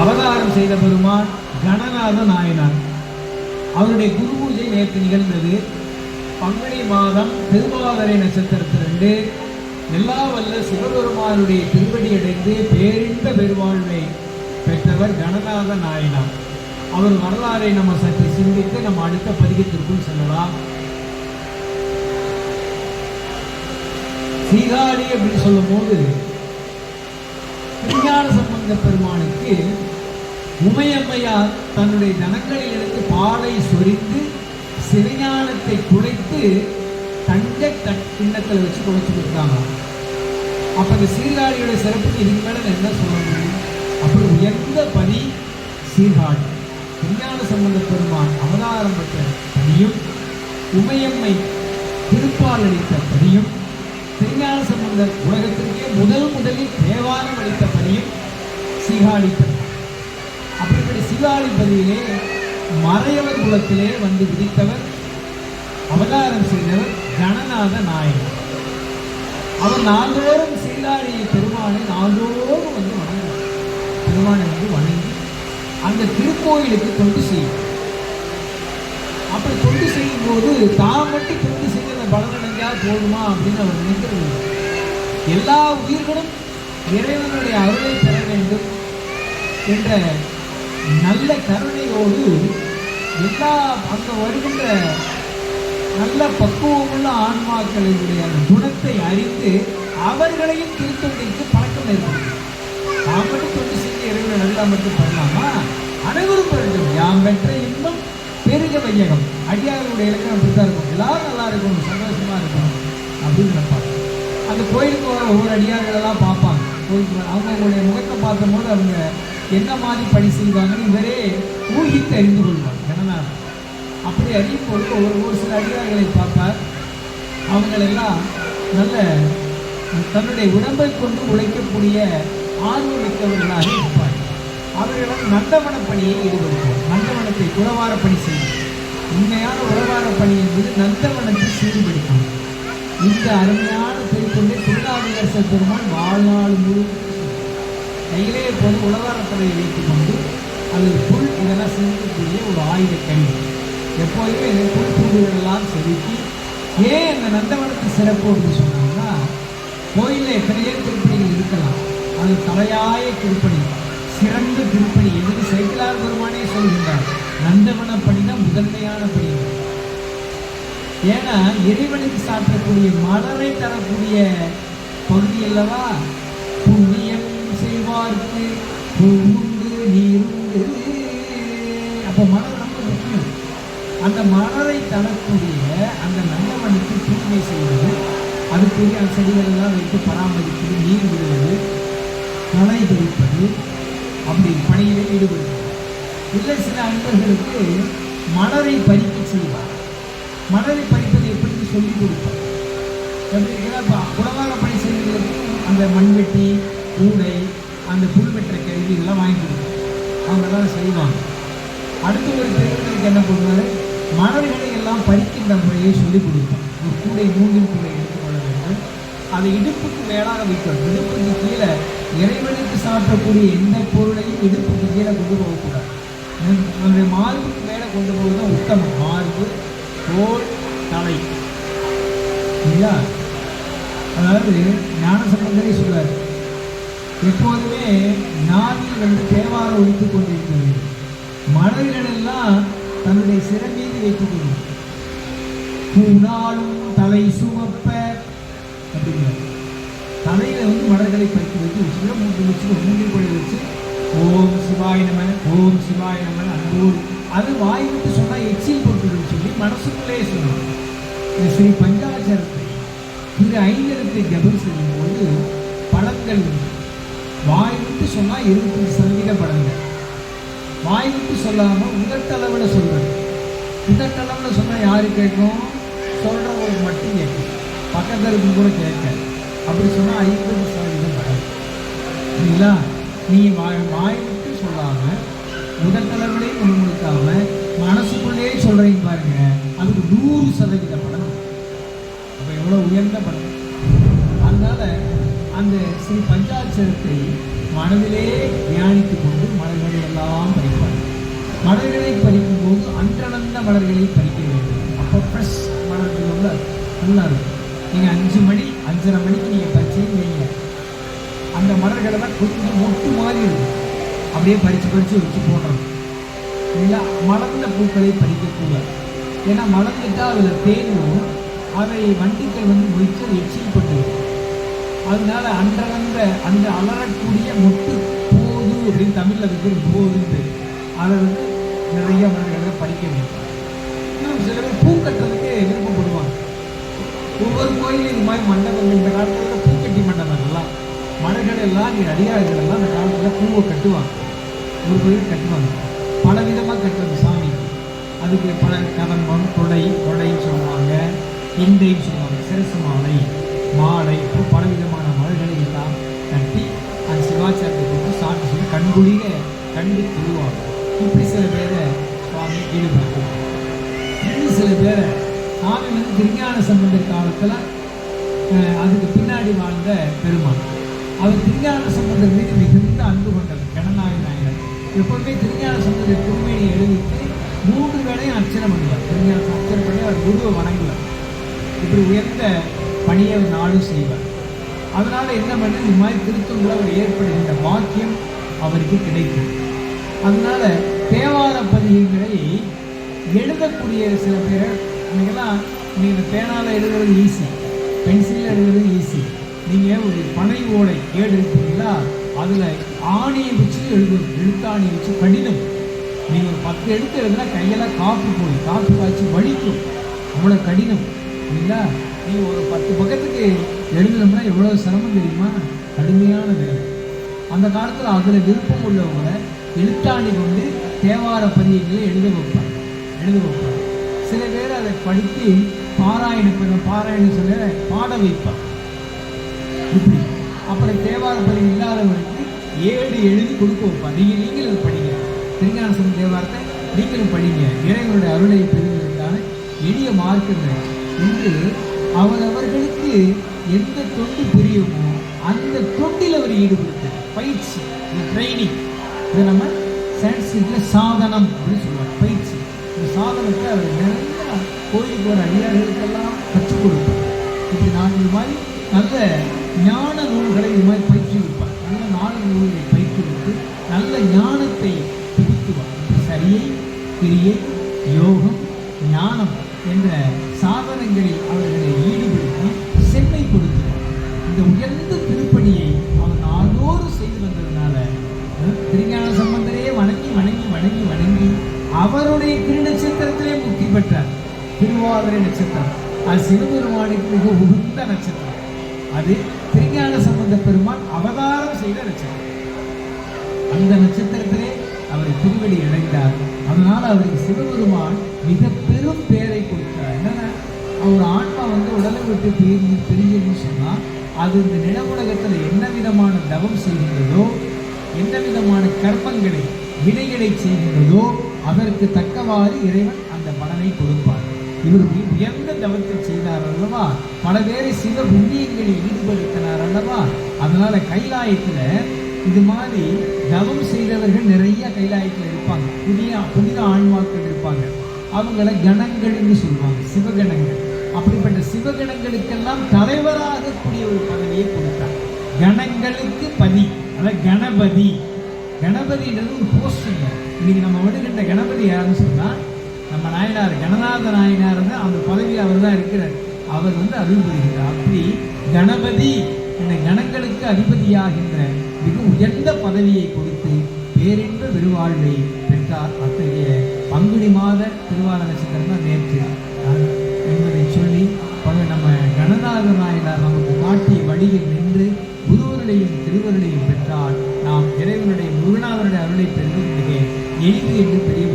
அவதாரம் செய்த பெருமான் கணநாத நாயனார். அவருடைய குரு பூஜை நேற்று நிகழ்ந்தது. பங்குனி மாதம் திருவாதிரை நட்சத்திரத்திலிருந்து எல்லா வல்ல சிவபெருமானுடைய திருவடி அடைந்து பேரின்ப பெருவாழ்வை பெற்றவர் கணநாத நாயனார். அவர் வரலாறை நம்ம சற்று சிந்தித்து நம்ம அடுத்த பதிகத்திற்குள் செல்லலாம். சீகாடி அப்படின்னு சொல்லும் போது விஞ்ஞான சம்பந்த பெருமானுக்கு உமையம்மையார் தன்னுடைய தனங்களில் இருந்து பாலை சொரிந்து சிறுஞானத்தை குழைத்து தங்க கிண்ணத்தில் வச்சு குழைச்சு கொடுத்தாங்க. அப்ப இந்த சீர்காழியோட சிறப்புக்கு இதுக்கு மேல என்ன சொல்ல முடியும் அப்படி உயர்ந்த பணி சீர்காழி. விஞ்ஞான சம்பந்த பெருமான் அவதாரம் பெற்ற பணியும் உமையம்மை திருப்பால் அளித்த பணியும் திருஞான சம்பந்தர் உலகத்திற்கே முதல் முதலில் தேவாரம் அளித்த பணியும் சீகாழி பதியிலே மறையவர் குலத்திலே வந்து விதித்தவர் அவதாரம் செய்தவர் கணநாத நாயகன் அவர் நாள்தோறும் சீலாடி பெருமானை நாள்தோறும் வந்து வணங்குவார். பெருமானை வந்து வணங்கி அந்த திருக்கோயிலுக்கு தொண்டு செய்யும் அப்படி தொண்டு செய்யும் போது தான் மட்டும் தொண்டு செய்து அந்த பலனடைஞ்சா போதுமா அப்படின்னு அவர் நினைக்கிறது எல்லா உயிர்களும் இறைவனுடைய அருளை பெற வேண்டும் என்ற நல்ல கருணையோடு எல்லா அங்கே வருகின்ற நல்ல பக்குவமுள்ள ஆன்மாக்களினுடைய குணத்தை அறிந்து அவர்களையும் திருத்தொண்டிற்கு பழக்கம் ஏற்படும் நாம் மட்டும் தொண்டு செஞ்சு இறைவனை நல்லா மட்டும் பண்ணலாமா? அனைவரும் பெறட்டும் யாம் பெற்ற இன்பம் பெருக வையகம். அடியார்களுடைய இலக்கணம் அப்படித்தான் இருக்கும். எல்லாரும் நல்லா இருக்கணும் சந்தோஷமா இருக்கணும் அப்படின்னு நினைப்பாங்க. அந்த கோயிலுக்கு வர ஒவ்வொரு அடியார்களெல்லாம் பார்ப்பாங்க. கோயிலுக்கு அவங்க அவங்களுடைய முகத்தை பார்த்தபோது அவங்க என்ன மாதிரி பணி செய்வாங்கன்னு இவரே ஊகித்து அறிந்து கொள்வார். கணநாதன் அப்படி அறியும் பொழுது ஒரு ஒரு சில அதிகாரிகளை பார்ப்பார் அவங்களெல்லாம் நல்ல தன்னுடைய உடம்பை கொண்டு உழைக்கக்கூடிய ஆர்வமிக்கவர்களாக இருப்பார் அவர்களிடம் நந்தவன பணியை ஈடுபடுத்துவார். நந்தவனத்தை உறவார பணி செய்யும் உண்மையான உறவார பணி என்பது நந்தவனத்தை சீர்படுத்தும். இந்த அருமையான திருப்பொருளை திருநாவுக்கரசர் பெருமான் வாழ்நாள் முழு கையிலே போது உலகாரத்தலை வைத்துக் கொண்டு அது புல் இதெல்லாம் செதுக்கக்கூடிய ஒரு ஆயுத கல்வி. எப்போதுமே இந்த புல் புல்லுகளெல்லாம் செதுக்கி ஏன் இந்த நந்தவனத்து சிறப்பு அப்படின்னு சொன்னாங்கன்னா கோயிலில் எத்தனையோ திருப்பணிகள் இருக்கலாம். அது தலையாய திருப்பணி சிறந்த திருப்பணி என்று சைக்கிளார் பெருமானே சொல்கின்றார். நந்தவன பணி தான் முதன்மையான பணி. ஏன்னா இறைவனுக்கு சாற்றக்கூடிய மலரை தரக்கூடிய பகுதி அல்லவா? புண்ணியம் பார்த்து பூண்டு நீருண்டு அப்போ மலர் ரொம்ப முக்கியம் அந்த மலரை தரக்கூடிய அந்த நல்லவனுக்கு தூய்மை செய்வது அதுக்குரிய அந்த செடிகள் எல்லாம் வைத்து பராமரிப்பது நீர் விடுவது களை பிடிப்பது அப்படி பணியிலே ஈடுபடுவது. இல்லை சில அன்பர்களுக்கு மலரை பறிக்க செய்வார். மலரை பறிப்பது எப்படின்னு சொல்லி கொடுப்பார். எப்படி? இருக்குன்னா இப்போ உணவாக பணி செய்வதற்கு அந்த மண்வெட்டி கூடை அந்த புல் வெட்டுற கருவி வாங்கி கொடுக்கும் அவங்க தான் செய்வாங்க. அடுத்து ஒரு பெரியவர்களுக்கு என்ன பண்ணுவார் மலர்களை எல்லாம் பறிக்கின்ற முறையை சொல்லிக் கொடுப்பார் ஒரு கூடை மூங்கில் கூடை எடுத்துக்கொள்ள வேண்டும். அதை இடுப்புக்கு மேலாக வைக்கணும். இடுப்புக்கு கீழே இறைவனுக்கு சாப்பிடக்கூடிய எந்த பொருளையும் இடுப்புக்கு கீழே கொண்டு போகக்கூடாது. நம்முடைய மார்புக்கு மேலே கொண்டு போவது தான் உத்தமம். மார்பு தோல் தலை. இல்லையா? அதாவது ஞான சம்பந்தரே சொல்லுவார் எப்போதுமே நாவி வந்து தேவார ஒழித்துக் கொண்டிருக்கிறது. மலர்கள் எல்லாம் தன்னுடைய சிறை மீது வைத்துக் கொள்ளும் பூனாலும் தலை சுமப்ப அப்படிங்கிறார். தலையில வந்து மலர்களை பறித்து வச்சு வச்சுக்கிற மூன்று வச்சு மூன்று கொடி வச்சு ஓம் சிவாய நம ஓம் சிவாய நம அன்போடு அது வாய் விட்டு சொன்னால் எச்சில் போட்டுன்னு சொல்லி மனசுக்குள்ளே சொல்லுவாங்க இந்த ஸ்ரீ பஞ்சாட்சரத்தை திரு ஐந்தரத்தை ஜபம் செய்யும்போது பழங்கள் வாய் விட்டு சொன்னால் இருபத்தஞ்சு சதவீத பலன் வாய் விட்டு சொல்லாமல் உதட்டளவில் சொல்றது. உதட்டளவில் சொன்னால் யாரு கேட்கும்? சொல்கிறவங்களுக்கு மட்டும் கேட்கும். பக்கத்தில் இருக்கும் கூட கேட்க. அப்படி சொன்னால் ஐம்பது சதவீதம் பலன் சரிங்களா நீ வாய் வாய் விட்டு சொல்லாம உடற்கலவிலையும் முழுமுழுக்காம மனசுக்குள்ளேயே சொல்கிறீங்க பாருங்க. அதுக்கு நூறு சதவீத பலன். அப்போ எவ்வளோ உயர்ந்த பலன்? அந்த ஸ்ரீ பஞ்சாட்சரத்தை மனதிலே தியானித்துக் கொண்டு மலர்களை எல்லாம் பறிப்பார் மலர்களை பறிக்கும் போது அன்றளந்த மலர்களை பறிக்க வேண்டும். அப்போ ஃப்ரெஷ் மலர்கள் உள்ள இருக்கும். நீங்கள் அஞ்சு மணி அஞ்சரை மணிக்கு நீங்கள் பறிச்சீங்க வைங்க. அந்த மலர்களை தான் கொஞ்சம் மொட்டு மாறி இருக்கும். அப்படியே பறித்து பறித்து வச்சு போடுறோம் இல்லை மலர்ந்த பூக்களை பறிக்கக்கூடாது. ஏன்னா மலர்ந்துட்டால் அதில் தேனும் அதை வண்டிகள் வந்து முடிச்சு எச்சில் அதனால அன்றளந்த அந்த அலறக்கூடிய மொட்டு போது அப்படின்னு தமிழில் இருக்கிற போதுன்னு அதை வந்து நிறைய மலர்களை பறிக்க வேண்டும் இன்னும் சில பேர் பூ கட்டுறதுக்கு விருப்பப்படுவாங்க. ஒவ்வொரு கோயிலும் இது மாதிரி மண்டபங்கள். இந்த காலத்தில் பூக்கட்டி மண்டபங்கள்லாம் மலர்கள் எல்லாம் இங்கே அடியார்கள் எல்லாம் அந்த காலத்தில் பூவை கட்டுவாங்க. ஒரு கோயில் கட்டுவாங்க. பல விதமாக கட்டுறது சாமி. அதுக்கு பல கதம்பம் தொடை தொடைன்னு சொல்லுவாங்க. இந்தைன்னு சொல்லுவாங்க. சிரசு மாலை. மாலை இப்படி பல விதமான மலர்களை எல்லாம் கட்டி அந்த சிவாச்சாரத்தை கொடுத்து சாப்பிட்டு சொல்லி கண்குளிர கண்டு தொழுவாங்க இப்படி சில பேரை சுவாமி ஈடுபடுத்துவாங்க இன்னும் சில பேரை சாமி வந்து திருஞான சம்பந்த காலத்தில் அதுக்கு பின்னாடி வாழ்ந்த பெருமான் அவர் திருஞான சம்பந்தர் மீது மிகுந்த அன்பு கொண்டவர் கணநாயக நாயகர் எப்பவுமே திருஞான சம்பந்தர் திருமேனி எழுதிட்டு மூன்று வேளையும் அர்ச்சனை பண்ணுவார். திருஞான அர்ச்சனை பண்ணி அவர் குருவை வணங்குவார். இப்படி உயர்ந்த பணியை நாளும் செய்வார். அதனால் என்ன பண்ண? இந்த மாதிரி திருத்தங்கள் அவர் ஏற்படுகின்ற பாக்கியம் அவருக்கு கிடைக்கும். அதனால தேவார பதிகங்களை எழுதக்கூடிய சில பேர் இன்னைக்கெல்லாம் நீங்கள் பேனால் எழுதுறது ஈஸி பென்சிலில் எழுதுறது ஈஸி நீங்கள் ஒரு பனை ஓலை ஏடு எடுத்தீங்களா அதில் ஆணியை வச்சு எழுதணும் எழுத்தாணியை வச்சு கடினம் நீங்கள் ஒரு பத்து எழுத்து எழுதுனா கையெல்லாம் காப்பு போய் காப்பு காய்ச்சி வலிக்கும். அவ்வளோ கடினம் இல்லைங்களா நீ ஒரு பத்து பக்கத்துக்கு எழுதணும்னா எவ்வளோ சிரமம் தெரியுமா? கடுமையான வேலை. அந்த காலத்தில் அதில் விருப்பம் உள்ளவங்க எழுத்தாணி கொண்டு தேவார பதியங்களை எழுத வைப்பாங்க. எழுத வைப்பாங்க. சில பேர் அதை படித்து பாராயண பண்ண பாராயணம் சொல்ல பாட வைப்பாங்க. இப்படி. அப்புறம் தேவார பதிவு இல்லாதவருக்கு ஏடு எழுதி கொடுக்க வைப்பாங்க. நீங்கள் நீங்கள் அதை படிங்க. திருஞானசன் தேவாரத்தை நீங்களும் படிங்க. இறைவனுடைய அருளை பெறுவதற்கான எளிய மார்க்கங்கள் என்று அவரவர்களுக்கு எந்த தொண்டு புரியுமோ அந்த தொண்டில் அவர் ஈடுபடுத்து பயிற்சி ட்ரைனிங் இதை நம்ம சான்ஸ்கிரிட்டில் சாதனம் அப்படின்னு சொல்லுவாங்க. பயிற்சி. இந்த சாதனத்தை அவர் நிறைய கோயிலுக்கு வர அடியார்களுக்கெல்லாம் கற்றுக் கொடுப்பார். இப்படி நான் இது மாதிரி நல்ல ஞான நூல்களை இது மாதிரி பயிற்றுவிப்பார் நல்ல நாலு நூல்களை பயிற்றுவித்து நல்ல ஞானத்தை புகுத்துவார். சரியை கிரியை யோகம் ஞானம். என்ற சாதனங்களில் அவர்களை ஈடுபடுத்தி செம்மைப்படுத்துவார் இந்த உயர்ந்த திருப்பணியை அவன் நாள்தோறும் செய்து வந்ததுனால திருஞான சம்பந்தரையே வணங்கி வணங்கி வணங்கி வணங்கி அவருடைய திருநட்சத்திரத்திலே முக்தி பெற்றார். திருவாதிரை நட்சத்திரம். அது சிவபெருமானுக்கு மிக உகந்த நட்சத்திரம். அது திருஞான சம்பந்த பெருமான் அவதாரம் செய்த நட்சத்திரம். அந்த நட்சத்திரத்திலே அவர் திருவடி அடைந்தார். அதனால அவருக்கு சிவபெருமான் மிக பெரும் பேரை கொடுத்தார் என்னன்னா அவர் ஆன்மா வந்து உடலை விட்டு பிரிஞ்சு பிரிஞ்சுன்னு சொன்னால் அது இந்த நில உலகத்தில் என்ன விதமான தவம் செய்கின்றதோ என்ன விதமான கர்மங்களை வினைகளை செய்கின்றதோ அதற்கு தக்கவாறு இறைவன் அந்த பலனை கொடுப்பார். இவர் உயர்ந்த தவத்தை செய்தார் அல்லவா? பல பேரை சிவ புண்ணியங்களில் ஈடுபடுத்தினார் அல்லவா? அதனால கைலாயத்தில் இது மாதிரி தவம் செய்தவர்கள் நிறைய கைலாயத்தில் இருப்பாங்க. புதிய புனித ஆன்மாக்கள் இருப்பாங்க. அவங்கள கணங்கள்னு சொல்லுவாங்க. சிவகணங்கள். அப்படிப்பட்ட சிவகணங்களுக்கெல்லாம் தலைவராக கூடிய ஒரு பதவியை கொடுத்தார் கணங்களுக்கு பதி. அதாவது கணபதி. கணபதின்றது ஒரு போஸ்ட் இன்னைக்கு நம்ம விடுகின்ற கணபதி யாருன்னு சொன்னால் நம்ம நாயனார் கணநாத நாயனார் தான் அந்த பதவி அவர் தான் இருக்கிறார். அவர் வந்து அருள் புரிகிறார். அப்படி கணபதி என்ற கணங்களுக்கு அதிபதியாகின்ற மிக உயர்ந்த பதவியை கொடுத்து பேரின்ப விருவாழ்வை பெற்றார் அத்தகைய பங்குனி மாத திருவாரண நட்சத்திரம் தான் நேற்று என்பதை சொல்லி பல நம்ம கணநாத நாயனார் நமக்கு காட்டிய வழியில் நின்று குருவருடையும் திருவருளையும் பெற்றால் நாம் இறைவனுடைய முருகனாதனுடைய அருளை பெறுவது மிக எளிது என்று பெரிய